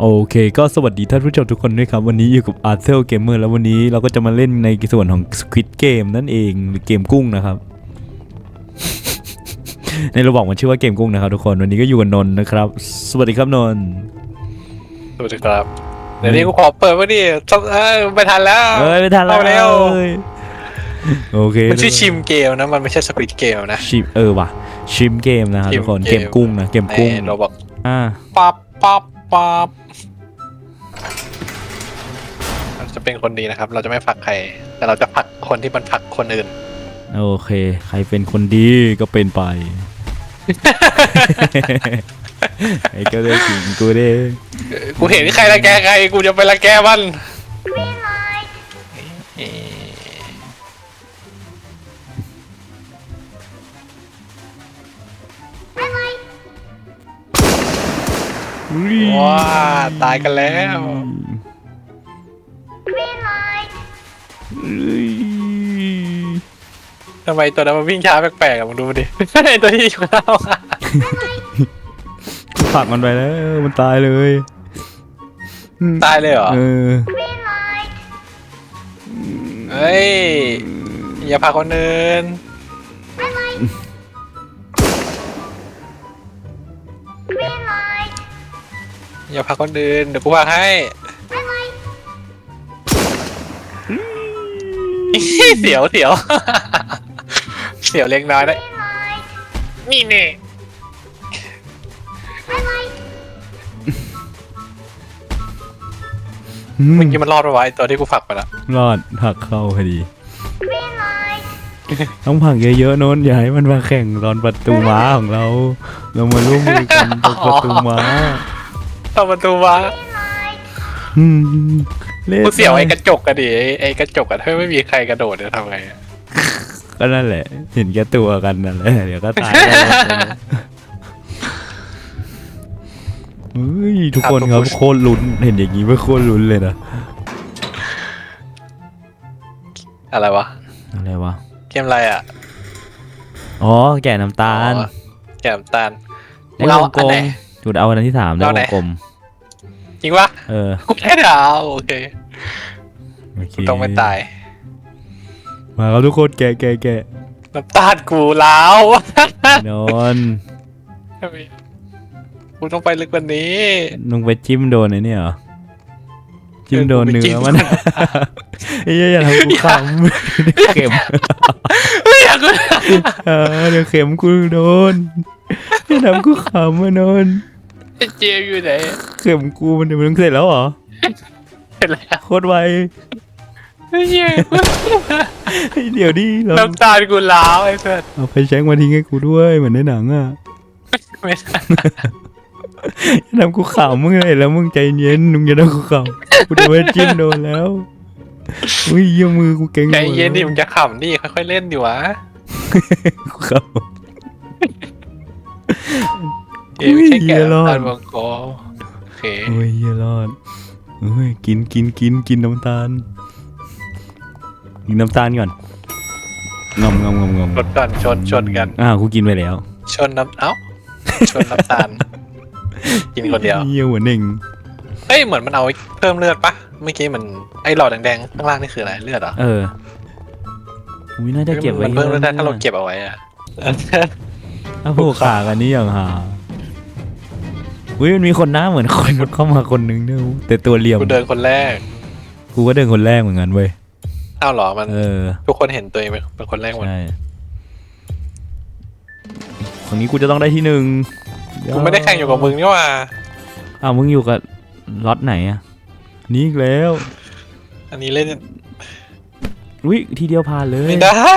โอเค ก็สวัสดีท่านผู้ชมทุกคนด้วยครับ วันนี้อยู่กับ a r t h e r Gamer แล้ววันนี้เราก็จะมาเล่นในส่วนของ Squid Game นั่นเองหรือเกมกุ้งนะครับ ในระบอกมันชื่อว่าเกมกุ้งนะครับทุกคนวันนี้ก็อยู่กับนนท์นะครับ สวัสดีครับนนท์สวัสดีครับ เดี๋ยวนี้กูขอเปิดไว้ดิต้องเอ้ยไม่ทันแล้วเอ้ยไม่ทันแล้วเอาเร็วโอเคมันชื่อชิมเกมนะ มันไม่ใช่สควิตเกมนะชิมเออว่ะชิมเกมนะครับทุกคนชิมเกเกมมกุ้งนะเกมกุ้งเราบอกอ่าปั๊บปั๊บ ปั๊บเราจะเป็นคนดีนะครับ เราจะไม่ผลักใคร แต่เราจะผลักคนที่มันผลักคนอื่น โอเค ใครเป็นคนดีก็เป็นไป ไอ้ก็ได้กินกูได้ กูเห็นใครละแกใคร กูจะไปละแกมัน ว้าตายกันแล้วทำไมตัวนั้นมันวิ่งช้าแปลกๆอะมึงดูมันดิ ไอตัวที่อยู่ข้างหน้าอะผลักมันไปแล้ว มันตายเลยตายเลยเหรอ เออเฮ้ย อย่าพาคนอื่น อย่าพาคนอื่นเดี๋ยวกูพาให้เสียวเสียวเสียวเล็กน้อยได้นี่เน่เมื่อกี้มันรอดไปไวะไอ้ตัวที่กูฝักไปละรอดผลักเข้าพอดี ต้องผลักเยอะๆโน้นอย่าให้มันมาแข่งตอนประตูม้าของเรา เรามาร่วมมือกันตรงประตูม้า เข้าประตูมาอืมเล่นกูเสียวไอ้กระจกอะดิไอ้ไอ้กระจกอะถ้าไม่มีใครกระโดดจะทำไงอะก็นั่นแหละ เห็นแก่ตัวกันนั่นแหละเดี๋ยวก็ตายกันหมดเลยเฮ้ยทุกคนครับโคตรลุ้นเห็นอย่างนี้ไม่โคตรลุ้นเลยนะอะไรวะอะไรวะเกมอะไรอะอ๋อแก่น้ำตาลอ๋อแกมตาลได้มึงเอาวงกลอันมไหน จุดเอาอันที่สามได้เอาวไหนงกลม จริงปะเออกูได้ดาวโอเคโอเคต้องไม่ตายมาครับทุกคนแกะแกะแกะน้ำตาลกูแล้วนอนกูต้องไปลึกกว่านี้ลงไปจิ้มโดนไอ้เนี่ยเหรอจิ้มโดนเออกูไปเนื้จิ้มอมันไอ้เหี้ยอย่าทำกูขำเดี๋ยวเข็มเฮ้ยอยากกูเออเดี๋ยวเข็มกูโดนอย่าทำกูขำมานอน เจมอยู่ไหนเข็มกูมันเดี๋ยวมันเสร็จแล้วเหรอเห็นแล้วโคตรไวเฮ้ยเฮ้ยเดี๋ยวดิเราน้ำตาลกูแล้วไอ้เพื่อนเอาไฟแช็กมาทิ้งให้กูด้วยเหมือนในหนังอะไม่ได้อย่าทำกูขำมึงเลยแล้วมึงใจเย็นมึงอย่าทำกูขำกูโดนจิ้มโดนแล้วอุ้ยเยี่ยมือกูเก่งใจเย็นดิหมึมงดจะขำดิค่อยๆเล่นดิวะแล้วกูขำ เอ้ยไม่ใช่แกะเหี้ยรอดน้ำตาลวงกลมโอเคโอ้ยเหี้ยรอดเฮ้ยกินกินกินกินน้ำตาลกินน้ำตาลก่อนงอมงอมงอมงอมรถก่อนชนชนกันอ่ากูกินไปแล้วชนน้ำเอ้าชนน้ำตาล กินคนเดียวเยี่ยหัวเน่งเฮ้ยเหมือนมันเอาไว้เพิ่มเลือดปะเมื่อกี้มันไอ้หลอดแดงๆข้างล่างนี่คืออะไรเลือดเหรอเอออุ้ยน่าจะเก็บไว้มันเพิ่มเลือดได้ถ้าเราเก็บเก็บเอาไว้อะถ้าผูกขากันนี่อย่างหา อุ้ยมันมีคนหน้าเหมือนคนเข้ามาคนนึงเนี่ยแต่ตัวเหลี่ยมกูเดินคนแรก กูก็เดินคนแรกเหมือนกันเว้ยอ้าวเหรอมัน เออทุกคนเห็นตัวเองเป็นคนแรกหมดใช่ครั้งนี้กูจะต้องได้ที่หนึ่งกูไม่ได้แข่งอยู่กับมึงนี่หว่าอ้าวมึงอยู่กับล็อตไหนอะนี่อีกแล้ว อันนี้เล่นอุ้ยทีเดียวผ่านเลยไม่ได้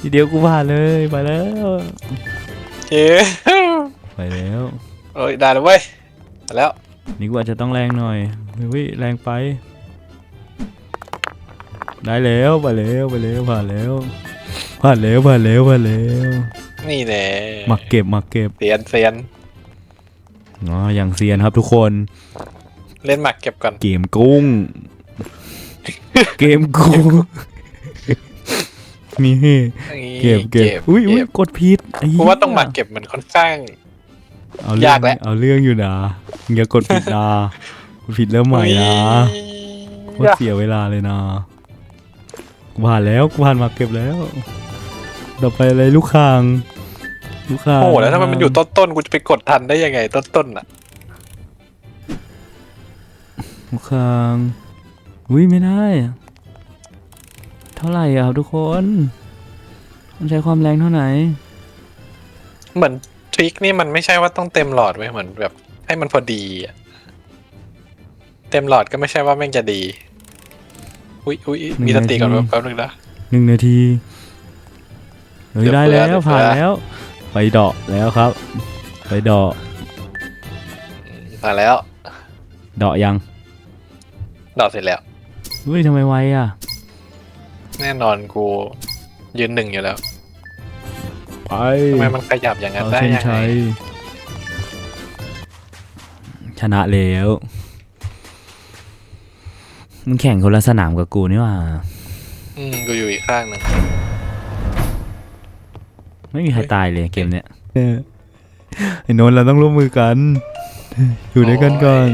ทีเดียวกูผ่านเลยไปแล้วเย้ไปแล้ว โอ้ยได้แล้วเว้ยมาแล้วนี่กูอาจจะต้องแรงหน่อยเฮ้ยแรงไป ได้แล้วไปแล้วไปแล้วผ่านแล้วผ่านแล้วผ่านแล้วผ่านแล้วนี่แน่มาเก็บมาเก็บเซียนเซียนอ๋ออย่างเซียนครับทุกคน เล่นหมักเก็บก่อนเกมกุ้ง เกมกุ้งนี่เก็บเก็บอุ้ยอุ้ยกดผิดไอ้กูเหี้ยว่าต้องหมักเก็บมันค่อนข้าง เอาเรื่ยากแล้ว เอาเรื่องอยู่นะอย่ากดผิดนะกดผิดเริ่มใหม่นะโคตรเสียเวลาเลยนะกูผ่านแล้วกูผ่านมาเก็บแล้วต่อไปอะไรลูกคางลูกคางโอ้โหแล้วถ้ามันอยู่ต้นๆกูจะไปกดทันได้ยังไงต้นๆอะลูกคางอุ้ยไม่ได้อะเท่าไหร่อะครับทุกคน มันใช้ความแรงเท่าไหร่ เหมือนท ริคนี่มันไม่ใช่ว่าต้องเต็มหลอดไว้ยเหมือนแบบ ให้มันพอดีอะเต็มหลอดก็ไม่ใช่ว่าแม่งจะดี อุ้ยอุ้ยมีสติก่อนแป๊บนึงนะหนึ่งนาทีเฮ้ยเดี๋ยวได้เผื่แล้อเดี๋วยวเผื่อผ่านแล้ว ไปเดาะแล้วครับ ไปเดาะมาแล้วเดาะยังดอดเสร็จแล้วเฮ้ยทำไมไวอะ แน่นอนกูยืนหนึ่งอยู่แล้ว ไปทำไมมันขยับอย่างนั้นเอาได้เส้นยังไงชัยชนะแล้วมึงแข่งคนละสนามกับกูนี่หว่า อืมกูอยู่อีกข้างหนึ่งไม่มีใครตายเลยเกมเนี้ยไอ้โนนท์เราต้องร่วมมือกัน อยู่ด้วยกันก่อน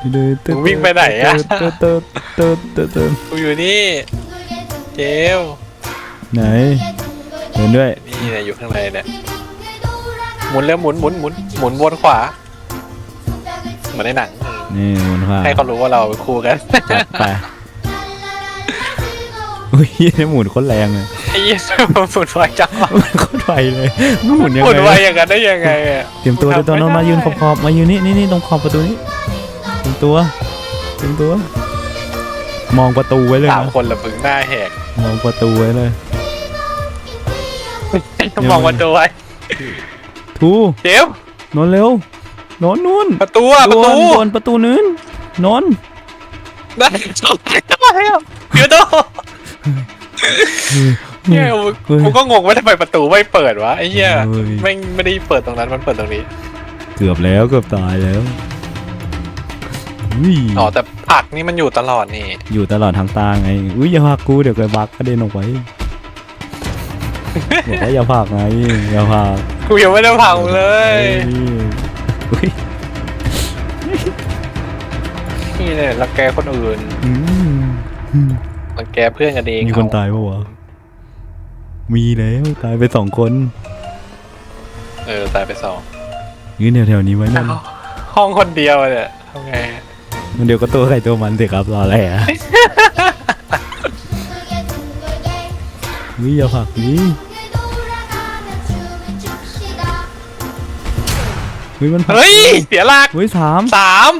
มึงวิ่งไปไหนอะเติร์ดเติร์ดเติร์ดเติร์ดเติร์ดกูอยู่นี่เจล ไหนเดินด้วยนี่เนี่ยอยู่ข้างในเนี่ยหมุนแล้วหมุนหมุนหมุนหมุนวนขวาเหมือนในหนังนี่มันว่าให้เขารู้ว่าเราเป็นคู่กันจัดไปอุ้ยนี่หมุนโคตรแรงเลยไอ้ยี่มันหมุนไวจังวะมันโคตรไวเลยมันหมุนยังหมุนไวไงอย่างนั้นได้ยังไงอะเตรียมตัวเตรียมตัวโนนมายืนขอบขอบๆมายืนนี่นี่นี่ตรงขอบประตูนี้เตรียมตัวเตรียมตัว มองประตูไว้เลยสามนะคนละมึงหน้าแหกมองประตูไว้เลย มองประตูไว้ทูเจลนนเร็วนนนู่นประตูอะประตูดวนดวนประตูนู้นนนได้จบทำไมอะเดี๋ยวโตเนี่ยมึงเฮ้ยกูก็งงว่าทำไมประตูไม่เปิดวะไอ้เหี้ยเฮ้ยไม่งไม่ได้เปิดตรงนั้นมันเปิดตรงนี้ เกือบแล้วเกือบตายแล้วอุ้ยอ๋อแต่ผักนี่มันอยู่ตลอดนี่ อยู่ตลอดทางตาไง อุ้ยอย่าพากกูเดี๋ยวเกิดบักกระเด็นออกไป บอกว่าอย่าพากไงอย่าพากกูยังไม่ได้พังเลยอุ้ยนี่เนี่ยรังแกคนอื่นอืมอืมรังแกเพื่อนกันเองมีคนตายปะวะมีแล้วตายไปสองคนเออตายไปสองยืนแถวๆนี้ไว้นั่นอ้าวห้องคนเดียวอะเนี่ยทำไงมันเดี๋ยวก็ตัวใครตัวมันสิครับรออะไรอะ อุ้ยอย่าผลักนี้ อุ้ยมันผลักเฮ้ยเสียหลักอุ้ยสามสาม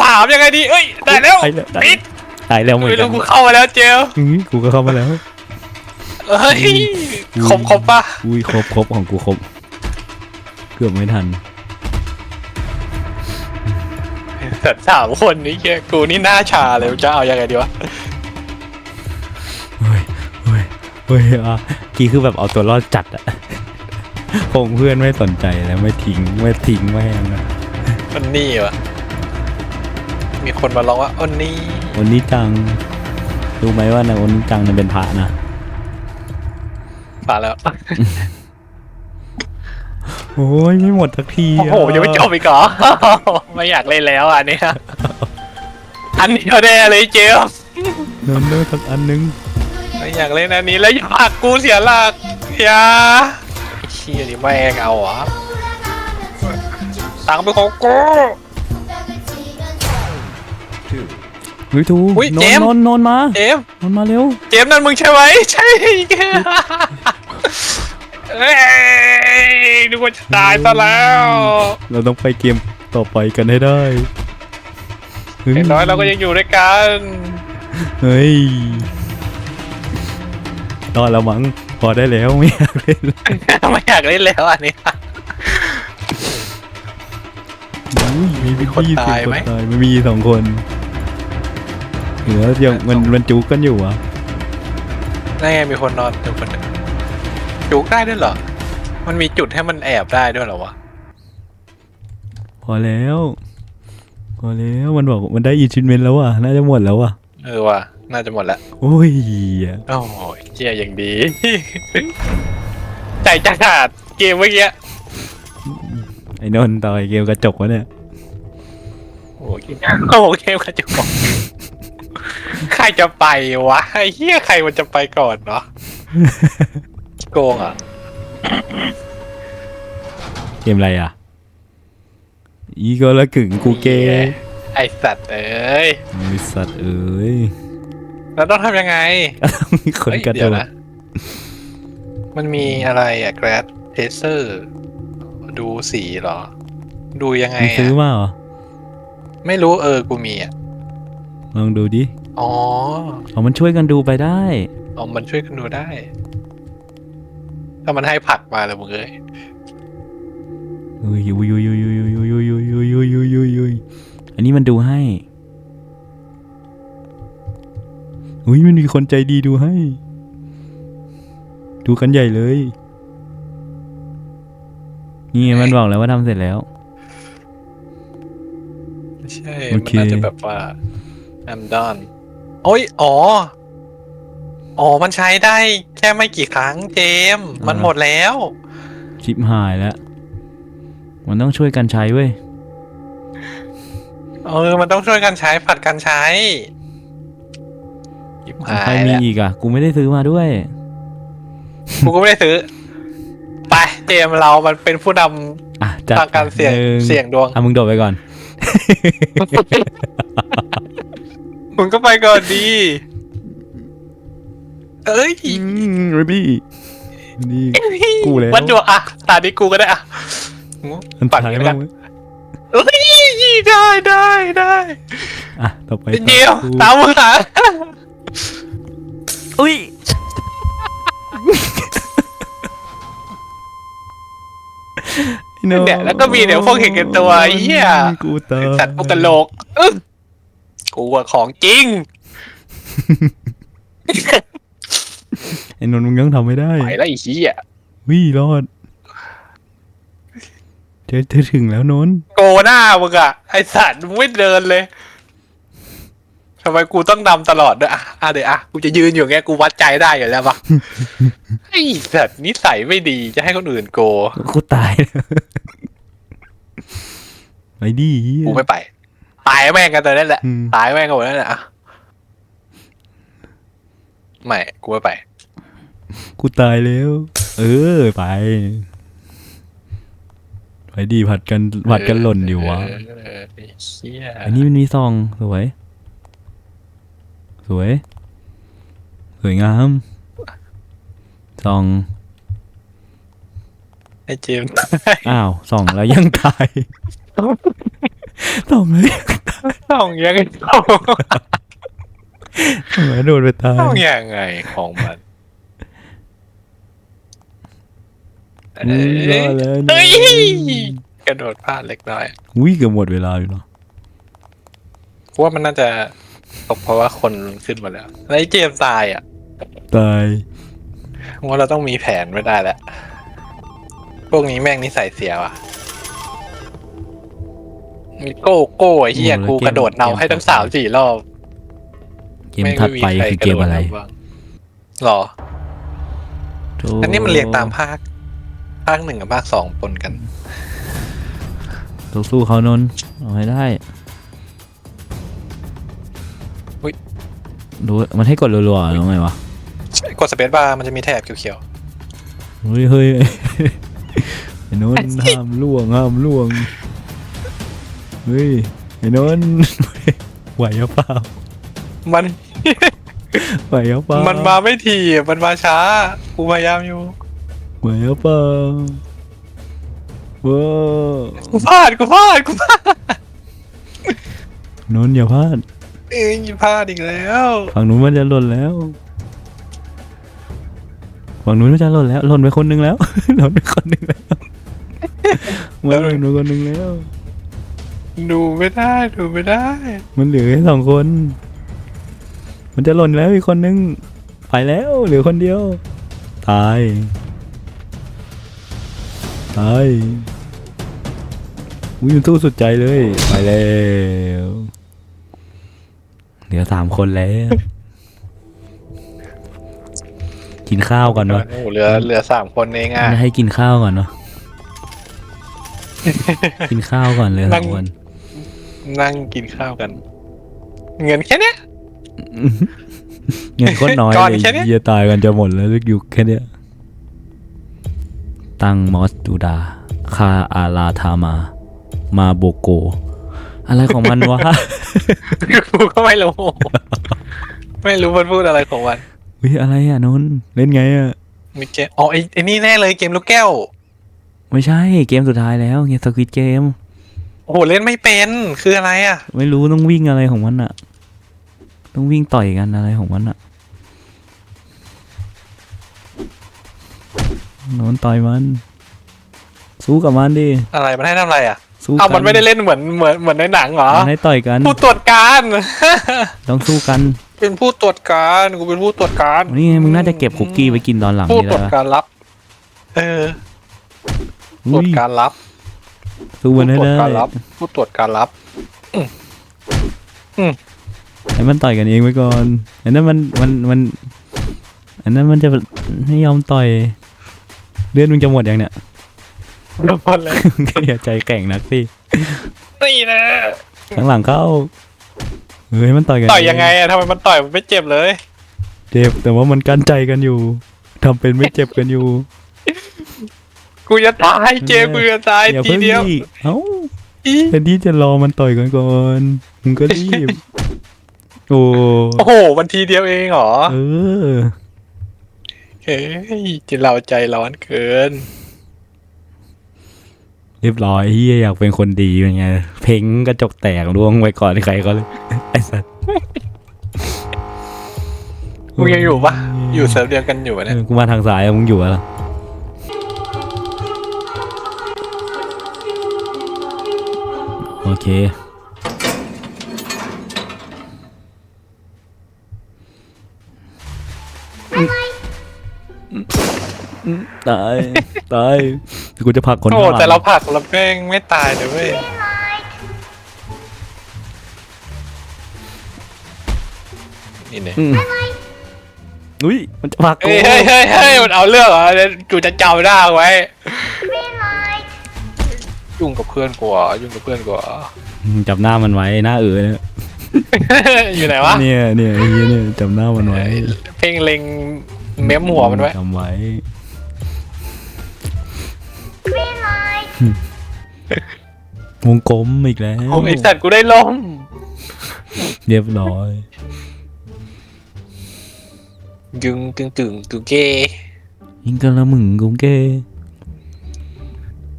สามยังไงดีเอ้ยได้แล้วตายแล้วตายปิดตายแล้วเหมือนไม่กัรู้นกูเข้ามาแล้วเจลอือกูก็เข้ามาแล้วเฮ้ยครบครบปะอุ้ยครบครบของกูครบเกือบไม่ทันแต่สามคนนี้เหี้ยกูนี่หน้าชาเลยจะเอายังไงดีวะเฮ้ยเฮ้ยเฮ้ยอะกี้คือแบบเอาตัวรอดจัดอะ คงเพื่อนไม่สนใจแล้วไม่ทิ้งไม่ทิ้งไม่นะมันนี่วะมีคนมาร้องว่าอันนี้วันนี้จังรู้ไหมว่าในวันนี้จังเนี่ยเป็นพระนะมาแล้ว โอ้ยไม่หมดสักทีโอ้โหยังไม่จบอีกเหรอ ไม่อยากเล่นแล้วอะอันเนี้ยอันเดียวแน่เลยเจลเดินเดินสักอันนึงไม่อยากเล่นอันนี้แล้วอย่าผลักกูเสียหลักอย่าไอ้เชี่ยนี่แม่งเอาเหรอตังค์เป็นของกูเฮ้ยทูอุ๊ยนเจนมส์ นนนนมาเจมส์นนมาเร็วเจมส์นั่นมึงใช่ไหมใช่เอ้ยนึกว่าจะตายซะแล้วเราต้องไปเกมต่อไปกันให้ได้เฮ้ยอย่างน้อยเราก็ยังอยู่ด้วยกัน เฮ้ยตอนเรามั้ง พอได้แล้วไม่อยากเล่นแล้วไม่อยากเล่นแล้วอันนี้ อุ้ยมีมีคนยี่สิบตายไหม คนตายไม่มีสองคนเหลือยังมันมันจุกกันอยู่อะนั่นไงมีคนนอนอยู่คนหนึงจุกได้ด้วยเหรอ มันมีจุดให้มันแอบได้ด้วยเหรอวะ พอแล้ว พอแล้วมันบอกมันได้อินชินเมนแล้วอะน่าจะหมดแล้วอะเออว่ะ น่าจะหมดละโอ้ยโอ้โหเจียอย่างดี ใจจะขาดเกมเมื่อกี้ไอ้นนท์ต่อยเกมกระจกวะเนี่ยโอ้โหเกมโอ้โหเกมกระจกใครจะไปวะไอ้เหี้ยใครมันจะไปก่อนเนาะโกงอะเกมอะไรอะ อีโกละกึ่งกูเกมไอสัตว์เอ้ยไอ้สัตว์เอ้ย แล้วต้องทำยังไงมีคนเฮ้ยกระโดเดี๋ยวดนะมันมีอะไรอะแกรดเทเซอร์ ดูสีเหรอ ดูยังไงมึงซื้ออะมาเหรอ ไม่รู้เออกูมีอะลองดูดิ อ๋อเอามันช่วยกันดูไปได้เอามันช่วยกันดูได้ ถ้ามันให้ผักมาเลยมึงเอ้ยเฮ้ยยุยยุยยุยยุยยุยยุยยุยยุยยุยยุยยุยยุยอันนี้มันดูให้ อุ้ยมันมีคนใจดีดูให้ ดูกันใหญ่เลย นี่ไงมันบอกแล้วว่าทำเสร็จแล้ว ไม่ใช่ โอมันเค น่าจะแบบว่า I'm done โอ้ย อ๋อ อ๋อ มันใช้ได้แค่ไม่กี่ครั้งเจมส์มันหมดแล้ว ชิปหายแล้ว มันต้องช่วยกันใช้เว้ย เออ มันต้องช่วยกันใช้ผัดกันใช้ หยิบหาใครยมีแล้วอีกอะ กูไม่ได้ซื้อมาด้วย กูก็ไม่ได้ซื้อ ไปเจมส์เรามันเป็นผู้นอะจัดำทางการเสี่ยงหนึ่เสี่ยงดวง อะมึงโดดไปก่อน มึงก็ไปก่อนดี เอ้ยอืมเรบี้นี่กูแล้ววัดดวงอะ ตานี้กูก็ได้อะมันปั่นถ่ายกันบ้างนะไหมเอ้ยได้ได้ได้อะต่อไปเดียวกูตามมึงหา อุ้ยเนี่ยแล้วก็มีเดี๋ยวพวกเห็นกันตัวไอ้เหี้ยกูตายสัตว์พวกกะโหลกอึ้งกูว่าของจริงไอ้นนท์มึงยังทำไม่ได้ไปแล้วไอ้เหี้ยวิรอดเธอเธอถึงแล้วนนท์โกหน้ามึงอะไอสัตว์มึงไม่เดินเลย ทำไมกูต้องนำตลอดด้วยอะอะเดี๋ยวอะกูจะยืนอยู่อย่างเงี้ยกูวัดใจได้อยู่แล้วปะไอสัตว์นิสัยไม่ดีจะให้คนอื่นโก กูตายแล้วไปดิเหี้ยกูไม่ไป ตายแม่งกันตอนนั้นแหละ อืมตายแม่งกันหมดแล้วแหละอะไม่กูไม่ไป กูตายแล้ว เออ ไป ไปดีผัดกันผัดกันหล่นดิวะเออเออไอ้เหี้ยอันนี้มันมีซองสวย สวย สวยงามซอง ไอ้เจมส์อ้าวสองแล้วยังตายสองแล้วยังต้องยังไงต้องทำไมโดนไปตายต้องยังไงของมันอืมรอดแล้วนะเฮ้ยกระโดดพลาดเล็กน้อย อุ้ยเกือบหมดเวลาอยู่เนาะกูว่ามันน่าจะ ตกเพราะว่าคนขึ้นมาแล้วแล้วไอ้เจมส์ตายอะตายกูว่าเราต้องมีแผนไม่ได้แล้วพวกนี้แม่งนิสัยเสียว่ะ มีโก้โก้ไอ้เหี้ยกูกระโดดเนาให้ทั้งสามสี่รอบเกมถัดไปคือเกมอะไรแงม่มีใคกโดดนำบ้างหรอ อันนี้มันเรียงตามภาค ภาคหนึ่งกับภาคสองปนกันสู้สู้เขานนท์เอาให้ได้ ดูมันให้กดรัวๆหรือไงวะกดสเปซบาร์มันจะมีแถบเขียวเฮ้ยเฮ้ยไอ้นนท์ห้ามล่วงห้ามล่วงเฮ้ยไอ้นนท์ไหวหรือเปล่าๆ มัน ไหวหรือเปล่ามันมาไม่ทีอะมันมาช้ากูพยายามอยู่ไหวหรือเปล่าว้าวกูพลาดกูพลาดกูพลาดนนท์อย่าพลาด เอ้ยพลาดอีกแล้วฝั่งนู้นมันจะหล่นแล้วฝั่งนู้นมันจะหล่นแล้วหล่นไปคนหนึงแล้วหล่นไปคนหนึงแล้วมันหล่นไปคนหนึงแล้วดูไม่ได้ดูไม่ได้ มันเหลือแค่สองคน มันจะหล่นแล้วอีกคนนึงไปแล้วเหลือคนเดียว ตายตายอุ้ยมันสู้สุดใจเลย ไปแล้ว เหลือสามคนแล้ว กินข้าวก่อนวะโอ้โหเหลือเหลือสามคนเองอะไม่ให้กินข้าวก่อนเนาะกินข้าวก่อนเลยนั่สองงคนนั่งกินข้าวกัน เงินแค่เนี้ย เงินโคตรน้อยก่อนเลยแค่เนี้ย เยียตายกันจะหมดแล้วลึกอยู่แค่เนี้ยตังมอสดูดา คาอาลาทามา มาโบโก อะไรของมันวะ กูก็ไม่รู้ไม่รู้มันพูดอะไรของมันวิอะไรอะนนท์เล่นไงอะมีเกมอ๋อไอ้ไอ้นี่แน่เลยเกมลูกแก้ว ไม่ใช่เกมสุดท้ายแล้วเกมสควิตเกม โอ้โหเล่นไม่เป็นคืออะไรอะ ไม่รู้ต้องวิ่งอะไรของมันอะ ต้องวิ่งต่อยกันอะไรของมันอะนนท์ต่อยมัน สู้กับมันดิอะไรมันให้ทำอะไรอะ สู้เอากัมันไม่ได้เล่นเหมือนเหมือนเหมือนในหนังเหรอ มันให้ต่อยกัน ผู้ตรวจการ ต้องสู้กัน เป็นผู้ตรวจการกูเป็นผู้ตรวจการนี่ไงมึงน่าจะเก็บคุกกี้ไว้กินตอนหลังผู้นี่ตรวจแล้วการรับ เออตรวจการรับสู้ผู้มันให้ตรวจได้การรับ ผู้ตรวจการรับ ให้มันต่อยกันเองไว้ก่อน อันนั้นมันมันมัน อันนั้นมันจะไม่ยอมต่อย เลือดมึงจะหมดยังเนี่ย เดี๋ยวพอเลยอย่าใจแกร่งนักสินี่นะข้างหลังเข้าเฮ้ยมันต่อยกันต่อยยังไงอะทำไมมันต่อยมันไม่เจ็บเลย เจ็บแต่ว่ามันกั้นใจกันอยู่ทำเป็นไม่เจ็บกันอยู่ กูจะตายเจมส์กูจะตายอย่าทีเพิ่งเดียวดิเอ้าอีแทนที่จะรอมันต่อยกันก่อนมึงก็รีบโอ้โอ้โหมันทีเดียวเองเหรอเออเฮ้ยจินเราใจร้อนเกิน เรียบร้อยเฮียอยากเป็นคนดีเป็นไง เพ่งกระจกแตกร่วงไว้ก่อนใครก็เลยไอ้สัสมึงยังอยู่ปะอยู่เซิร์ฟเดียวกันอยู่ปะเอเนี่ยอกูมาทางซ้ายอะมึงอยู่อะล่ะโอเค ตาย ตายเดี๋ยวกูจะผลักคนโอ้ข้างหลังแต่เราผลักเราแม่งไม่ตายเลยเว้ยนี่เนี่ยอืมอุ้ยมันจะผลักกูเฮ้ยเฮ้ยเฮ้ยเฮ้ยมันเอาเรื่องเหรอเดี๋ยวกูจะจำหน้าไว้ยุ่งกับเพื่อนกูเหรอยุ่งกับเพื่อนกูเหรอ จับหน้ามันไว้หน้าเอ๋อเนี่ยอยู่ไหนวะ เนี่ยเนี่ยไอ้เหี้ยเนี่ยจับหน้ามันไว้เพ่งเล็งเม้มหัวมันไว้จำไว้ วงกลมอีกแล้วโอ้ไอสัตว์กูได้ล้มเรียบร้อยกึ่งกึ่งกึ่งกึ่งเกยิงกันละมึงกุงเก้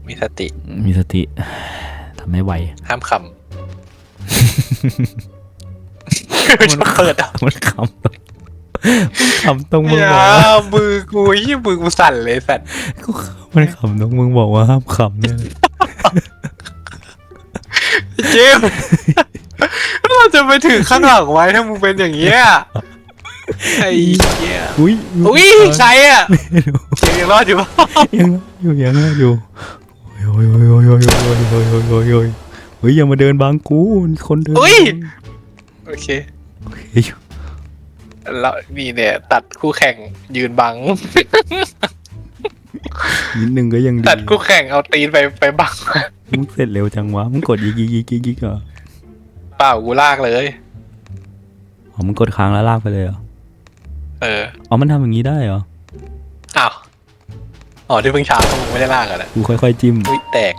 มีสติมีสติทำไม่ไหวห้ามขำจะเปิดอะมันขำมัน ขำตรงมึงอย่าบอกว่ามือกูยี่มือกูสั่นเลยสัตว์กูมันขำตรงมึงบอกว่าห้ามขำเนี่ยเจมส์เราจะไปถึงข้างหลังไว้ถ้ามึงเป็นอย่างเงี้ยไอ้เหี้ยอุ้ยอุ้ยใครอะเจมส์ยังรอดอยู่ปะยังอยู่ยังอยู่โอ้ยโอ้ยโอ้ยโอ้ยโอ้ยโอ้ยโอ้ยโอ้ยโอ้ยเฮ้ยอย่ามาเดินบางกูคนเดินอุ้ยโอเคเฮ้ย แล้วนี่เนี่ย ตัดคู่แข่งยืนบัง นิดนึงก็ยังดีตัดคู่แข่งเอาตีนไปไปบังมึงเสร็จเร็วจังวะมึงกดยิกยิกยิกยิกยิกเหรอเปล่ากูลากเลยอ๋อมึงกดค้างแล้วลากไปเลยเหรอเอออ๋อมันทำอย่างนี้ได้เหรออ้าวอ๋อที่เพิ่งช้าเพราะมึงไม่ได้ลากอะนะกูค่อยๆจิ้มอุ้ยแตก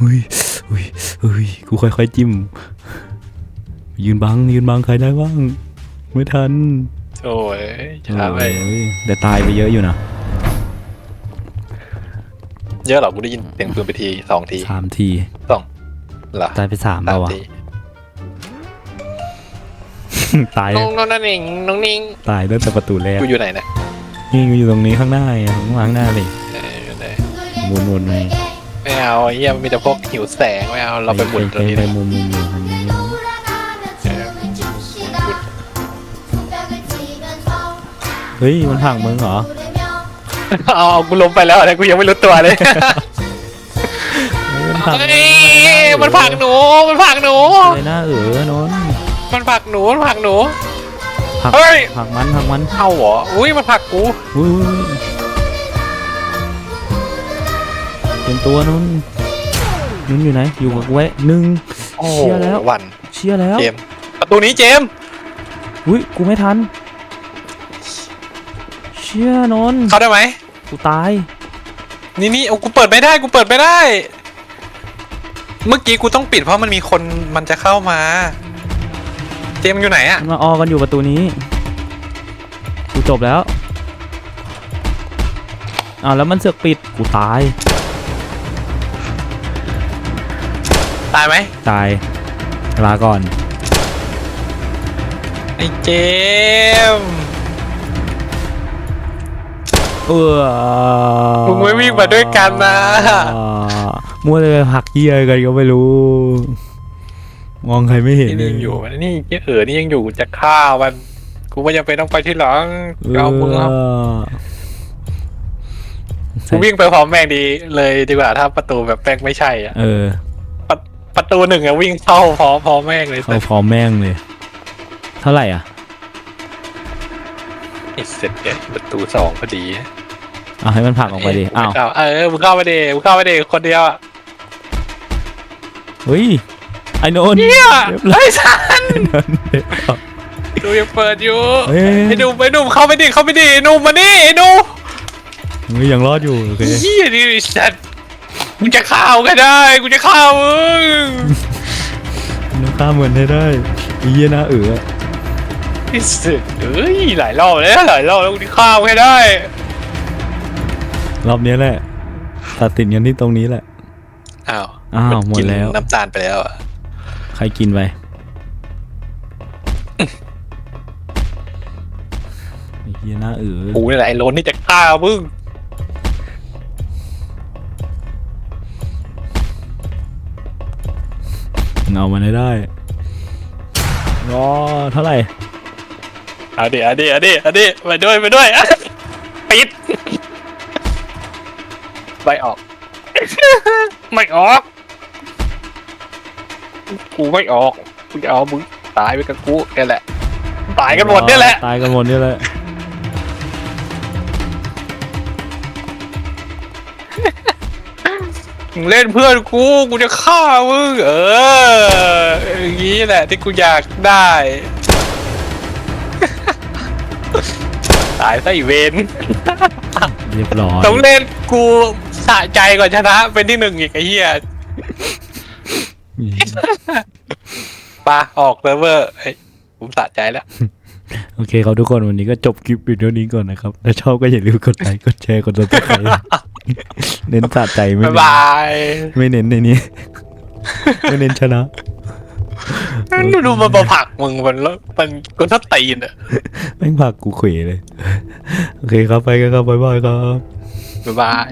อุ้ยอุ้ยอุ้ยกูค่อยๆจิ้ม ยืนบังยืนบังใครได้บ้าง ไม่ทันโอ้ยช้าไปโอ้ยแต่ตายไปเยอะอยู่นะเยอะเหรอกูได้ยินเสียงปืนไปทีสองทีสามทีสองเหรอตายไปสามสาแล้วมวะทีตายน้องน้องนั่นเองน้องนิ่งตายตั้งแต่ประตูแรกกูอยู่ไหนเนี่ยนี่กูอยู่ตรงนี้ข้างหน้าไงข้างหลังหน้าเลยเอออยู่ไหนวนวนๆไปไม่เอาไอ้เหี้ยมันมีแต่พวกหิวแสงไม่เอาเราไปหมุนตรงนี้ไปนะมุมมุมมุมมุ เฮ้ยมันผักมึงเหรอเอาเอากูล้มไปแล้วนะกูยังไม่รู้ตัวเลยเฮ้ยมันผลักเฮ้ยมันผลักหนู มันผลักหนู เลยหน้าเออนนท์มันผลักหนู มันผลักหนู ผลักเฮ้ย ผลักมันผลักมันเข้าเหรอ อุ้ยมันผลักกู อุ้ยอุ้ยอุ้ยเตรียมตัวนนท์นุ่นอยู่ไหนอยู่กับกูไว้หนึ่งโอ้โหเชี่ยแล้วหวันเชียร์แล้วเจมส์ประตูนี้เจมส์อุ้ยกูไม่ทันเชียร์นนท์เข้าได้ไหมกูตาย นี่นี่โอ้กูเปิดไม่ได้กูเปิดไม่ได้ เมื่อกี้กูต้องปิดเพราะมันมีคนมันจะเข้ามา เจมส์อยู่ไหนอะมันมาออกันอยู่ประตูนี้ กูจบแล้วอ้าวแล้วมันเสือกปิด กูตาย ตายไหมตาย ลาก่อน ไอ้เจมส์ เออมึงไม่วิ่งมาด้วยกันนะมัวแต่ไปผลักเยี่ยกันก็ไม่รู้ มองใครไม่เห็นนี่เลยยังอยู่มันนี่เออนี่ยังอยู่จะฆ่ามันกูไม่จำเป็นต้องไปที่หลังเอามือครับกูวิ่งไปพร้อมแม่งดีเลยดีกว่าถ้าประตูแบบแม่งไม่ใช่อะเออประประตูหนึ่งอะวิ่งเข้าพร้อมพร้อมแม่งเลยเขาพร้อมแม่งเลย เท่าไหร่อะไอ้เสร็จเนี่ยประตูสองพอดี เอาให้มันผลักออกไปดิอ้าวเเออมึงเข้าไปดิมึงเข้าไปดิคนเดียวอะเฮ้ยไอ้โนนเฮียเรียบร้อยไอ้สันไอ้โนนเรียบร้อยดูยังเปิดอยู่เฮ้ยไอ้หนุ่มไอ้หนุ่มเข้าไปดิเข้าไปดิไอ้หนุ่มมานี่ไอ้หนุ่มเฮ้ยยังรอดอยู่โอเคเฮียนี่ไอ้สัตว์กูจะเข้าก็ได้กูจะเข้ามึงน้ำข้ามเหมือนให้ได้ไอ้เยี่ยหน้าเอ๋อไอ้สัตว์เอ้ยหลายรอบแล้วหลายรอบแล้วกูจะเข้าให้ได้ รอบนี้แหละ ตัดสินกันที่ตรงนี้แหละ อ้าวอ้าวหมดกินแล้ว น้ำตาลไปแล้วอะใครกินไปไอ้เหี้ยหน้าเอ๋อกูนี่แหละไอ้โลนที่จะฆ่ามึงเอามันให้ได้รอเท่าไหร่เอาดิเอาดิเอาดิเอาดิไปด้วยไปด้วย ไม่ออก ไม่ออก กูไม่ออกกูจะเอามึงตายไปกับกูนี่แหละ ตายกันหมดนี่แหละ ตายกันหมดนี่แหละ มึงเล่นเพื่อนกู กูจะฆ่ามึง เอออย่างนี้แหละที่กูอยากได้ ตายซะอีเวน เรียบร้อย ต้องเล่นกู สะใจก่อนชนะ เป็นที่หนึ่งอีกไอ้เหี้ยปะออกเซิร์ฟเวอร์เฮ้ยผมสะใจแล้ว โอเคครับทุกคนวันนี้ก็จบคลิปวิดีโอนี้ก่อนนะครับ ถ้าชอบก็อย่าลืมกดไลค์กดแชร์กดติดตามเน้นสะใจไม่บ๊ายเน้นบายไม่เน้นในนี้ ไม่เน้นชนะ ดูมันมาผลักมึงมันแล้วมันก็ถ้าตีนอะแม่งพากูเขวเลย โอเคครับไปกันครับบ๊ายบายครับ บ๊ายบาย